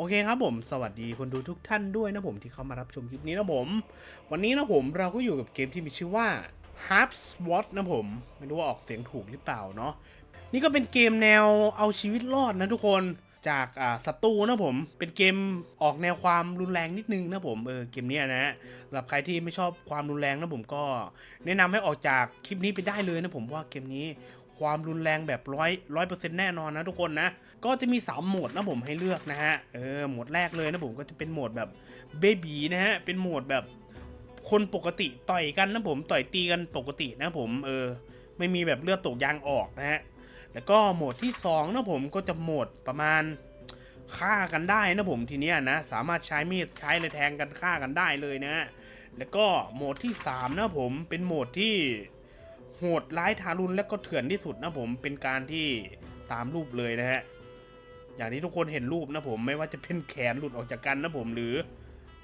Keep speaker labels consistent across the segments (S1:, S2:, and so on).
S1: โอเคครับผมสวัสดีคนดูทุกท่านด้วยนะผมที่เข้ามารับชมคลิปนี้นะผม วันนี้นะผมเราก็อยู่กับเกมที่มีชื่อว่า Half SWAT นะผม ไม่รู้ว่าออกเสียงถูกหรือเปล่าเนาะนี่ก็เป็นเกมแนวเอาชีวิตรอดนะทุกคนจากอ่าศัตรูนะผมเป็นเกมออกแนวความรุนแรงนิดนึงนะผมเออเกมนี้นะสำหรับใครที่ไม่ชอบความรุนแรงนะผมก็ แนะนำให้ออกจากคลิปนี้ไปได้เลยนะผมว่าเกมนี้ ความรุนแรงแบบร้อยร้อยเปอร์เซ็นต์แน่นอนนะทุกคนนะ ก็จะมี 3 โหมดนะผมให้เลือกนะฮะ เออ โหมดแรกเลยนะผมก็จะเป็นโหมดแบบเบบีนะฮะ เป็นโหมดแบบคนปกติต่อยกันนะผมต่อยตีกันปกตินะผม เออ ไม่มีแบบเลือดตกยางออกนะฮะ แล้วก็โหมดที่2นะผมก็จะโหมดประมาณฆ่ากันได้นะผมทีเนี้ยนะ สามารถใช้มีดใช้เลยแทงกันฆ่ากันได้เลยนะ แล้วก็โหมดที่3นะผมเป็นโหมดที่ โหดร้ายทารุณและก็เถื่อนที่สุดนะผมเป็นการที่ตามรูปเลยนะฮะอย่างที่ทุกคนเห็นรูปนะผมไม่ว่าจะเป็นแขนหลุดออกจากกันนะผมหรือ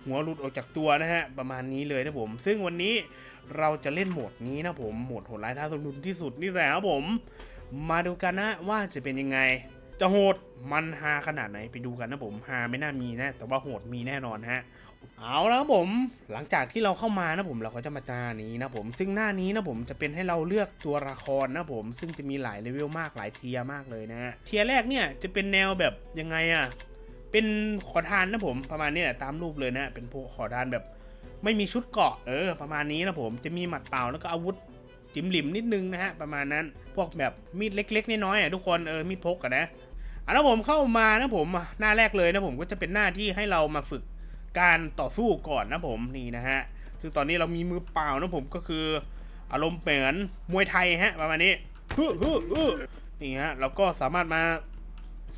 S1: หัวหลุดออกจากตัวนะฮะประมาณนี้เลยนะผม ซึ่งวันนี้เราจะเล่นโหมดนี้นะผมโหมดโหดร้ายทารุณที่สุดนี่แหละครับผม มาดูกันนะว่าจะเป็นยังไง จะโหดมันฮาขนาดไหนไปดูกันนะผมฮาไม่น่ามีนะ แต่ว่าโหดมีแน่นอนฮะ เอาแล้วครับผมหลังจากที่เราเข้ามานะผมเราก็จะมาหน้านี้นะผมซึ่งหน้านี้นะผมจะเป็นให้เราเลือกตัวละครนะผมซึ่งจะมีหลายเลเวลมากหลายเทียมากเลยนะฮะเทียแรกเนี่ยจะเป็นแนวแบบยังไงอะเป็นขอทานนะผมประมาณนี้แหละตามรูปเลยนะเป็นพวกขอทานแบบ ไม่มีชุดเกาะเออ ประมาณนี้นะผมจะมีหมัดเปล่าแล้วก็อาวุธจิมหลิมนิดนึงนะฮะประมาณนั้นพวกแบบมีดเล็ก ๆน้อยๆอะทุกคนเออมีดพกกันนะอะแล้วผมเข้ามานะผมหน้าแรกเลยนะผมก็จะเป็นหน้าที่ให้เรามาฝึก การต่อสู้ก่อนนะผมนี่นะฮะซึ่งตอนนี้เรามีมือเปล่านะผมก็คือ อารมณ์เหมือนมวยไทยฮะประมาณนี้ฮึฮึฮึนี่ฮะเราก็สามารถมา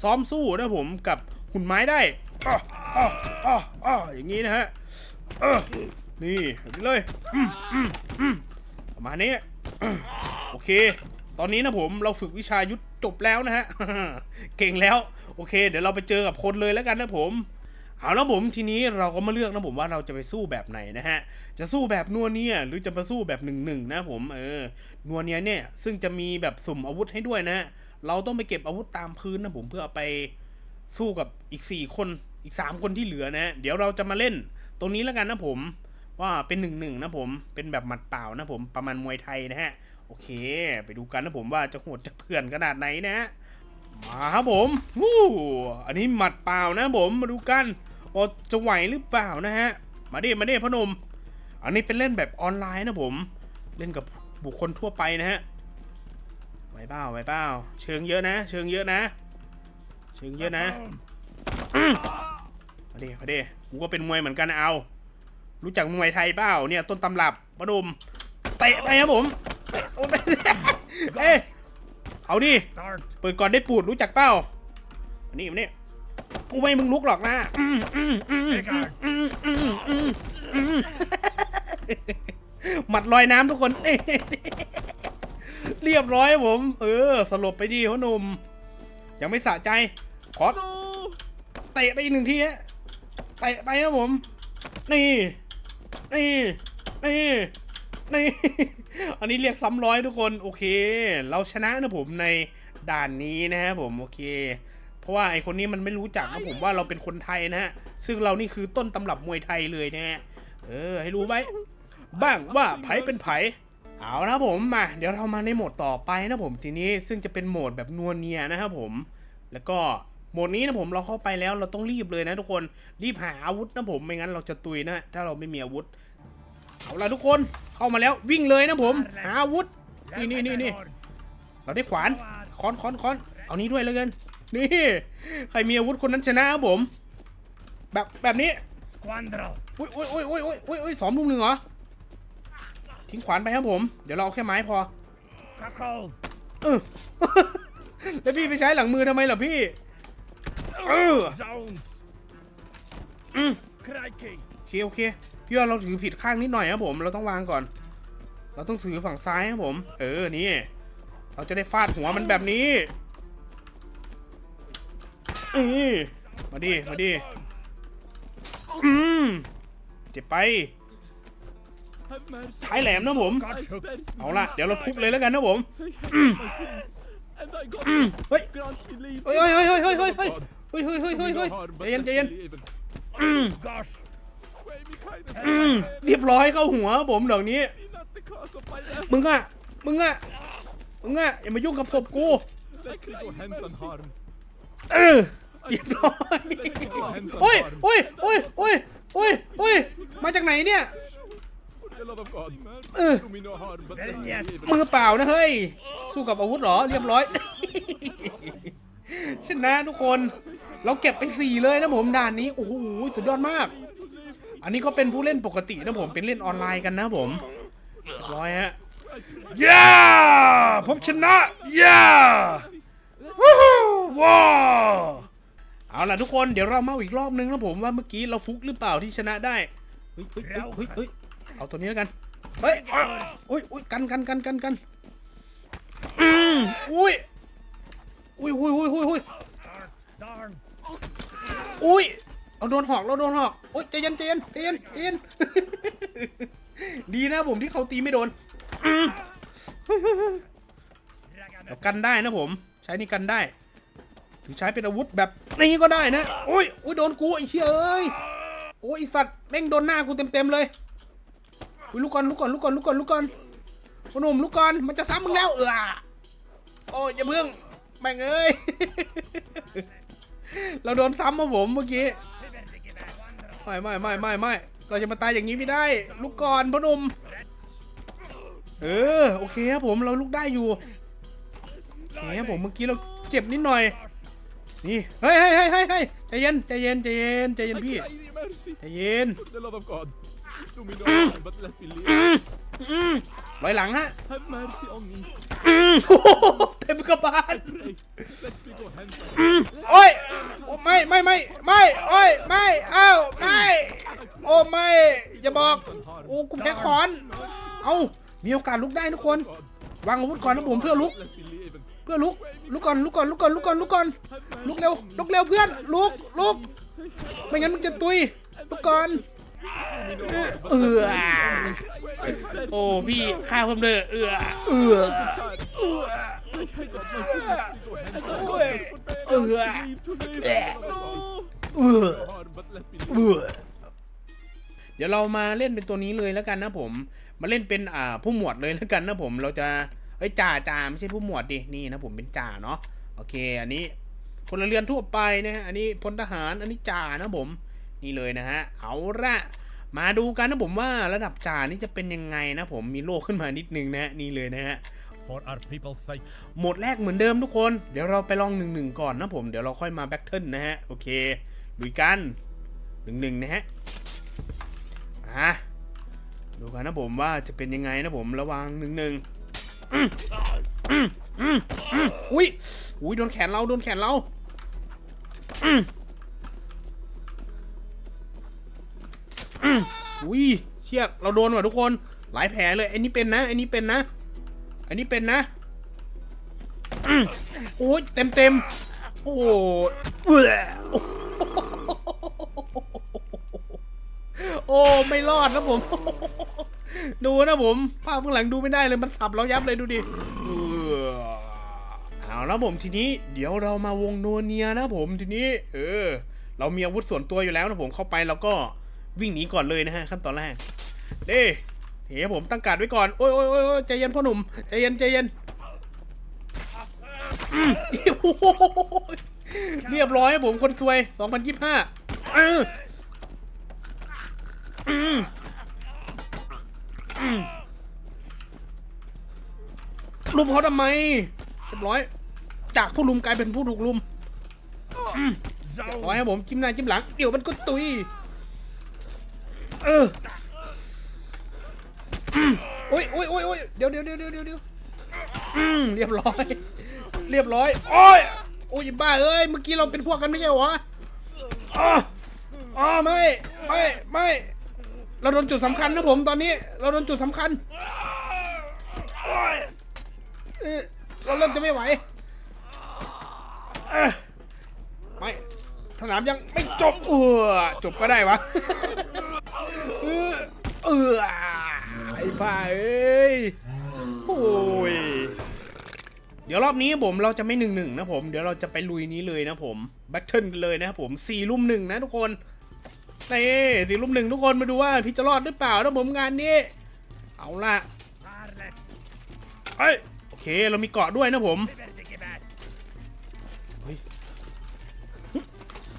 S1: ซ้อมสู้นะผมกับหุ่นไม้ได้อ้ออ้ออ้ออ้ออย่างนี้นะฮะนี่แบบนี้เลยมอืมอืมประมาณนี้โอเค ตอนนี้นะผมเราฝึกวิชายุทธจบแล้วนะฮะ เก่งแล้ว โอเค เดี๋ยวเราไปเจอกับคนเลยแล้วกันนะผม เอาแล้วผมทีนี้เราก็มาเลือกนะผมว่าเราจะไปสู้แบบไหนนะฮะ จะสู้แบบนัวเนียหรือจะมาสู้แบบหนึ่งหนึ่งนะผมเออนัวเนียเนี่ยซึ่งจะมีแบบสุ่มอาวุธให้ด้วยนะฮะเราต้องไปเก็บอาวุธตามพื้นนะผมเพื่อเอาไปสู้กับอีก 4 คนอีก 3 คนที่เหลือนะฮะเดี๋ยวเราจะมาเล่นตรงนี้แล้วกันนะผมว่าเป็นหนึ่งหนึ่งนะผมเป็นแบบหมัดเปล่านะผมประมาณมวยไทยนะฮะโอเค ไปดูกันนะผมว่าจะโหดจะเพื่อนขนาดไหนนะฮะ มาครับผมวู้อันนี้หมัดเปล่านะผม มาดูกันว่าจะไหวหรือเปล่านะฮะ มาดิมาดิพอหนม อันนี้เป็นเล่นแบบออนไลน์นะผม เล่นกับบุคคลทั่วไปนะฮะไหวเปล่าไหวเปล่าเชิงเยอะนะ เชิงเยอะนะ เชิงเยอะนะอืมมาดิมาดิกูก็เป็นมวยเหมือนกันนะเอา รู้จักมวยไทยเปล่าเนี่ยต้นตำรับพอหนม เตะไปครับผมเตะโอ้ยเอ้ย เอาดิ
S2: Start.
S1: เปิดก่อนได้ปูดรู้จักเปล่าอันนี้อันนี้กูไม่ให้มึงลุกหรอกนะอืมอืมอืม
S2: Big art.
S1: อืมอืมอืมอืมหมัดลอยน้ำทุกคน เรียบร้อยครับผม เออ สลบไปดีพ่อหนุ่ม ยังไม่สะใจ ขอเตะไปอีกหนึ่งทีฮะเตะไปครับผม นี่ นี่ นี่ นี่ อันนี้เรียกซ้ำร้อยทุกคนโอเค เราชนะนะผมในด่านนี้นะครับผมโอเค เพราะว่าไอคนนี้มันไม่รู้จักนะผมว่าเราเป็นคนไทยนะฮะ ซึ่งเรานี่คือต้นตำรับมวยไทยเลยนะฮะ เออ ให้รู้ไว้บ้างว่าไผเป็นไผเอานะผมมา เดี๋ยวเรามาในโหมดต่อไปนะผมทีนี้ซึ่งจะเป็นโหมดแบบนัวเนียนะครับผม แล้วก็โหมดนี้นะผมเราเข้าไปแล้วเราต้องรีบเลยนะทุกคนรีบหาอาวุธนะผมไม่งั้นเราจะตุยนะ ถ้าเราไม่มีอาวุธ เอาละทุกคนเข้ามาแล้ววิ่งเลยนะผมหาอาวุธนี่นี่นี่นี่เราได้ขวานค้อนค้อนค้อนเอานี้ด้วยแล้วกันนี่ใครมีอาวุธคนนั้นชนะครับผม แบบแบบนี้
S2: Squandro.
S1: อุ้ยอุ้ยอุ้ยอุ้ยอุ้ยอุ้ยอุ้ยสองมุมหนึ่งเหรอทิ้งขวานไปครับผม เดี๋ยวเราเอาแค่ไม้พอ
S2: Cuckold.
S1: เออแล้วพี่ไปใช้หลังมือทำไมล่ะพี่เออ โอเคโอเคพี่ว่าเราถือผิดข้างนิดหน่อยครับผม เราต้องวางก่อน เราต้องถือฝั่งซ้ายครับผม เออ นี่ เราจะได้ฟาดหัวมันแบบนี้อือมาดิ มาดิ อืมเจ็บไปท้ายแหลมนะผม เอาล่ะ เดี๋ยวเราทุบเลยแล้วกันนะผม
S3: And I got
S1: เฮ้ย
S3: grant me leave.
S1: เฮ้ย เฮ้ยเฮ้ยเฮ้ยเฮ้ยเฮ้ยเฮ้ยเฮ้ยเฮ้ยเฮ้ยเฮ้ย
S3: Do
S1: เฮ้
S3: me
S1: ย
S3: no harm,
S1: ใจ
S3: but
S1: เย็น
S3: let
S1: ใจ
S3: me
S1: เย็น
S3: live.
S2: Gosh.
S3: Way me kindness.
S1: อืมเเรียบร้อยเข้าหัวผมดอกนี้ มึงอะมึงอะมึงอะอย่ามายุ่งกับศพกูเออเรียบร้อยโอ้ยโอ้ยโอ้ยโอ้ยโอ้ยโอ้ยมาจากไหนเนี่ย
S3: For the love of God.
S1: Uh.
S3: Do me no harm, but let me
S2: Yes.
S3: live.
S1: มือเปล่านะเฮ้ย สู้กับอาวุธหรอ เรียบร้อยชนะทุกคน เราเก็บไปสี่เลยนะผมด่านนี้ โอ้โห สุดยอดมาก อันนี้ก็เป็นผู้เล่นปกตินะผม เป็นเล่นออนไลน์กันนะผมเรียบร้อยฮะย่าผมชนะย่าวู้ฮู้ว้าวเอาล่ะทุกคนเดี๋ยวเรามาอีกรอบนึงนะผมว่าเมื่อกี้เราฟุกหรือเปล่าที่ชนะได้เฮ้ยเฮ้ยเฮ้ยเฮ้ยเอาตัวนี้แล้วกันเฮ้ยอุ้ยอุ้ยกันกันกันกันกันอืมอุ้ยอุ้ยอุ้ยอุ้ยอุ้ยอุ้ย
S2: Darn.
S1: อุ้ยเราโดนหอกเราโดนหอกโอุ้ยใจเย็นใจเย็นใจเย็นใจเย็น ดีนะผมที่เขาตีไม่โดนอืมเรากันได้นะผม ใช้นี่กันได้ถึงใช้เป็นอาวุธแบบนี้ก็ได้นะโอ้ยอุ้ยโดนกูไอ้เหี้ยเอ้ยโอ้ยไอสัตว์แม่งโดนหน้ากูเต็มเต็มๆเลยอุ้ยลุกก่อนลุกก่อนลุกก่อนลุกก่อนลุกก่อนพ่อหนุ่มลุกก่อนมันจะซ้ำมึงแล้วเออโอ้ยอย่าเพิ่งแม่งเอ้ยเราโดนซ้ำมาผมเมื่อกี้ ไม่ไม่ไม่ไม่ไม่เราจะมาตายอย่างนี้ไม่ได้ ลุกก่อนพ่อหนุ่มเออโอเคครับผมเราลุกได้อยู่โอเคครับผมเมื่อกี้เราเจ็บนิดหน่อย นี่เฮ้ยเฮ้ยเฮ้ยเฮ้ยใจเย็นใจเย็นใจเย็นใจเย็นพี่ใจเย็น
S3: the love of God. Do me no harm, but let me live.
S1: อืมไว้หลังฮะ
S3: Have mercy on me.
S1: อืมโอ้โหเต็มกระบาล
S3: Pray. Let me go hence
S1: โอ้ยโอ้ไม่ไม่ไม่ไม่โอ้ยไม่เอ้าไม่โอ้ไม่อย่าบอกโอ้กูแพ้คอน เอ้ามีโอกาสลุกได้ทุกคน วางอาวุธก่อนนะผมเพื่อลุก
S3: Let me live.
S1: เพื่อลุกลุกก่อนลุกก่อนลุกก่อนลุกก่อนลุกก่อนลุกเร็วลุกเร็วเพื่อนลุกลุกไม่งั้นมึงจะตุยลุกก่อน เอือโอ้พี่ฆ่าผมเลยเอือเอือเออโอ้ยเอือเอือเอ
S3: live.
S1: อเดี๋ยวเรามาเล่นเป็นตัวนี้เลยแล้วกันนะผม มาเล่นเป็นอ่าผู้หมวดเลยแล้วกันนะผมเราจะเอ้ยจ่าจ่าไม่ใช่ผู้หมวดดินี่นะผมเป็นจ่าเนาะโอเค อันนี้พลเรือนทั่วไปนะฮะอันนี้พลทหารอันนี้จ่านะผม นี่เลยนะฮะ เอาละมาดูกันนะผมว่าระดับจ่านี่จะเป็นยังไงนะผมมีโลกขึ้นมานิดนึงนะฮะนี่เลยนะฮะ
S2: For our people's sake.
S1: โหมดแรกเหมือนเดิมทุกคน เดี๋ยวเราไปลองหนึ่งหนึ่งก่อนนะผม เดี๋ยวเราค่อยมาแบ็คเทิลนะฮะ โอเคลุยกันหนึ่งหนึ่งนะฮะอะดูกันนะผมว่าจะเป็นยังไงนะผมระหวังหนึ่งหนึ่งอืมอืมอืมอืมอุ้ยอุ้ยโดนแขนเราโดนแขนเรา อุ้ยเชี่ยเราโดนว่ะทุกคน หลายแผลเลยไอ้นี่เป็นนะไอ้นี่เป็นนะอันนี้เป็นนะอโอ้ยเต็มเต็มโอ้โหเบื่อโอ้ไม่รอดนะผม ดูนะผม ภาพข้างหลังดูไม่ได้เลยมันสับเรายับเลยดูดิออเอาแล้วผมทีนี้เดี๋ยวเรามาวงโนเนียนะผมทีนี้ เออ เรามีอาวุธส่วนตัวอยู่แล้วนะผมเข้าไปแล้วก็ วิ่งหนีก่อนเลยนะฮะขั้นตอนแรกเด้เฮ้ยผมตั้งการดไว้ก่อนโอ้ยโอ้ยโอ้ยโอ้ยใจเย็นพ่อหนุ่มใจเย็นใจเย็นเรียบร้อยผมคนซวย 2025เออลุมเขาทำไมเรียบร้อย จากผู้ลุมกลายเป็นผู้ถูกลุม
S2: Zow.
S1: ร้อยครับผมจิ้มหน้าจิ้มหลัง เดี๋ยวมันก็ตุย เออโอ้ยโอ้ยโอ้ยโอ้ยเดี๋ยวเดี๋ยวเดี๋ยวเดี๋ยวเดี๋ยวอืมเรียบร้อย เรียบร้อย โอ้ย โอ้ยบ้าเอ้ย เมื่อกี้เราเป็นพวกกันไม่ใช่เหรออ๋ออ๋อไม่ ไม่ ไม่ เราโดนจุดสำคัญนะผมตอนนี้ เราโดนจุดสำคัญโอ้ยเออเราเริ่มจะไม่ไหวเออไม่ สนามยังไม่จบเออจบก็ได้วะ เออไอ้บ้าเอ้ยโอ้ยเดี๋ยวรอบนี้ผมเราจะไม่หนึ่งหนึ่งนะผมเดี๋ยวเราจะไปลุยนี้เลยนะผมแบทเทิลกันเลยนะครับผมสี่ลุ่มหนึ่งนะทุกคนนี่สี่ลุ่มหนึ่งทุกคนมาดูว่าพี่จะรอดหรือเปล่านะผมงานนี้ เอาละเอ้ยโอเคเรามีเกาะด้วยนะผม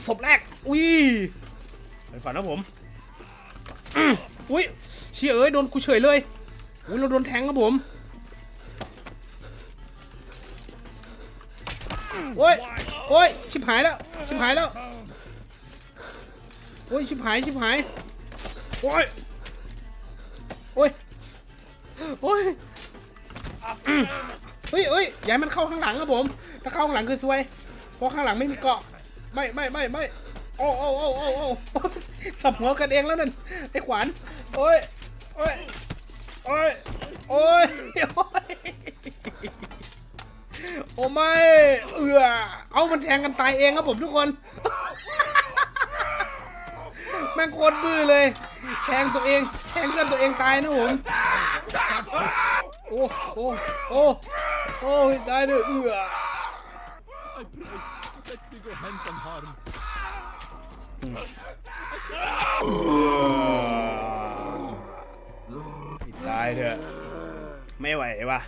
S1: ศพแรกอุ้ยไปก่อนนะผม อืมอุ้ยเชี่ยเอ้ยโดนกูเฉยเลยอุ้ยเราโดนแทงครับผมโอ้ยโอ้ยชิบหายแล้วชิบหายแล้วโอ้ยชิบหายชิบหายโอ้ยโอ้ยโอ้ยเฮ้ยเฮ้ยอย่าให้มันเข้าข้างหลังครับผม ถ้าเข้าข้างหลังคือซวย เพราะข้างหลังไม่มีเกาะ ไม่ไม่ไม่ไม่โอ้โอ้โอ้โอ้โอ้ สับหัวกันเองแล้วนั่นไอ้ขวาน โอ้ย โอ้ย โอ้ย โอ้ย โอ้ไม่ เอือเอามันแทงกันตายเองครับผมทุกคน แม่งโคตรบื้อเลย แทงตัวเอง แทงเพื่อนตัวเองตายนะผม โอ้ โอ้ โอ้ โอ้ตายเลยเอือ
S3: I pray, let me go hence
S1: and harm. ตายเถอะ ไม่ไหววะ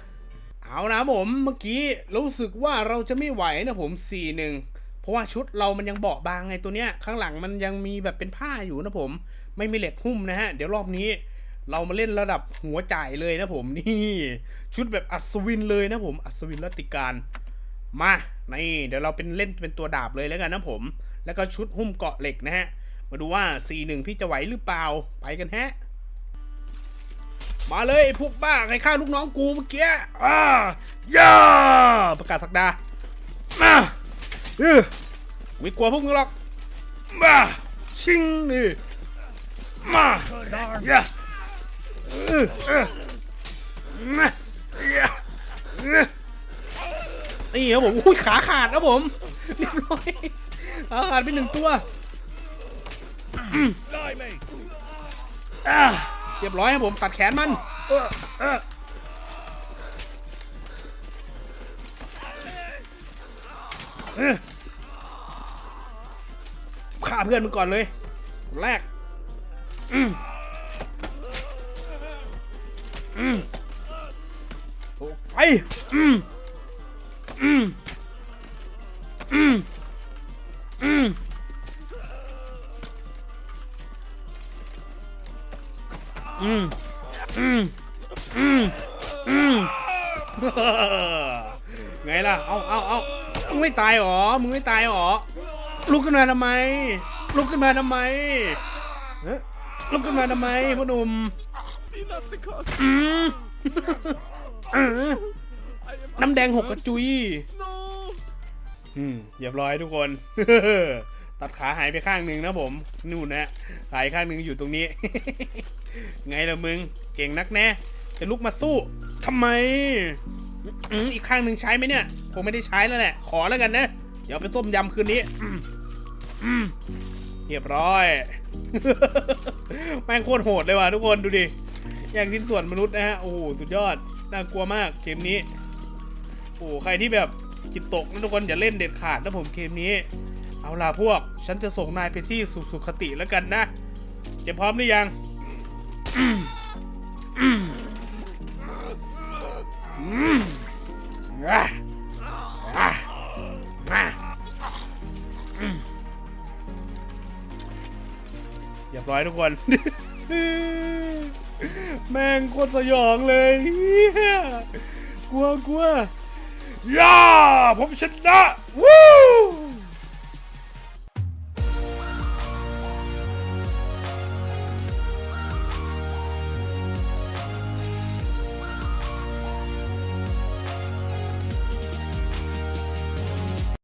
S1: เอานะผมเมื่อกี้รู้สึกว่าเราจะไม่ไหวนะผม4ีหนึ่งเพราะว่าชุดเรามันยังเบาบางไงตัวเนี้ย ข้างหลังมันยังมีแบบเป็นผ้าอยู่นะผม ไม่มีเหล็กหุ้มนะฮะ เดี๋ยวรอบนี้เรามาเล่นระดับหัวจ่ายเลยนะผมนี่ ชุดแบบอัศวินเลยนะผมอัศวินรัติการมานี่เดี๋ยวเราเป็นเล่นเป็นตัวดาบเลยแล้วกันนะผม แล้วก็ชุดหุ้มเกาะเหล็กนะฮะ มาดูว่า4-1พี่จะไหวหรือเปล่า ไปกันแฮะ มาเลยพวกบ้าใครฆ่าลูกน้องกูเมื่อกี้ อ่าย่าประกาศสักดา มาเออไม่กลัวพวกมึงหรอก มาชิงนี่ มาย่าเออเออมาย่าเออนี่ครับผมอุ้ยขาขาดนะผม เรียบร้อยขาขาดไปหนึ่งตัว เรียบร้อยครับผมตัดแขนมันฆ่าเพื่อนมึงก่อนเลย แรกอืมอืมโอ้ไป ตายหรอ มึงไม่ตายหรอ ลุกขึ้นมาทำไม ลุกขึ้นมาทำไมเอ๊ะลุกขึ้นมาทำไมพ่อหนุ่มอืมน้ำแดงหกกระจุยอืมเรียบร้อยทุกคน ตัดขาหายไปข้างหนึ่งนะผม นู่นนะหายข้างหนึ่งอยู่ตรงนี้ ไงล่ะมึง เก่งนักแน่ จะลุกมาสู้ทำไม อืมอีกข้างหนึ่งใช้ไหมเนี่ยคงไม่ได้ใช้แล้วแหละ ขอแล้วกันนะ เดี๋ยวเอาไปต้มยำคืนนี้อืมอืมเรียบร้อยแม่งโคตรโหดเลยว่ะทุกคนดูดิ อย่างสิ้นส่วนมนุษย์นะฮะ โอ้โหสุดยอด น่ากลัวมากเกมนี้ โอ้โหใครที่แบบจิตตกนะทุกคนอย่าเล่นเด็ดขาดนะผมเกมนี้ เอาล่ะพวก ฉันจะส่งนายไปที่สุสุคติแล้วกันนะเตรียมพร้อมหรือยังอืม เรียบร้อยทุกคน แม่งโคตรสยองเลยเหี้ยกลัวกลัวย่าผมชนะวู้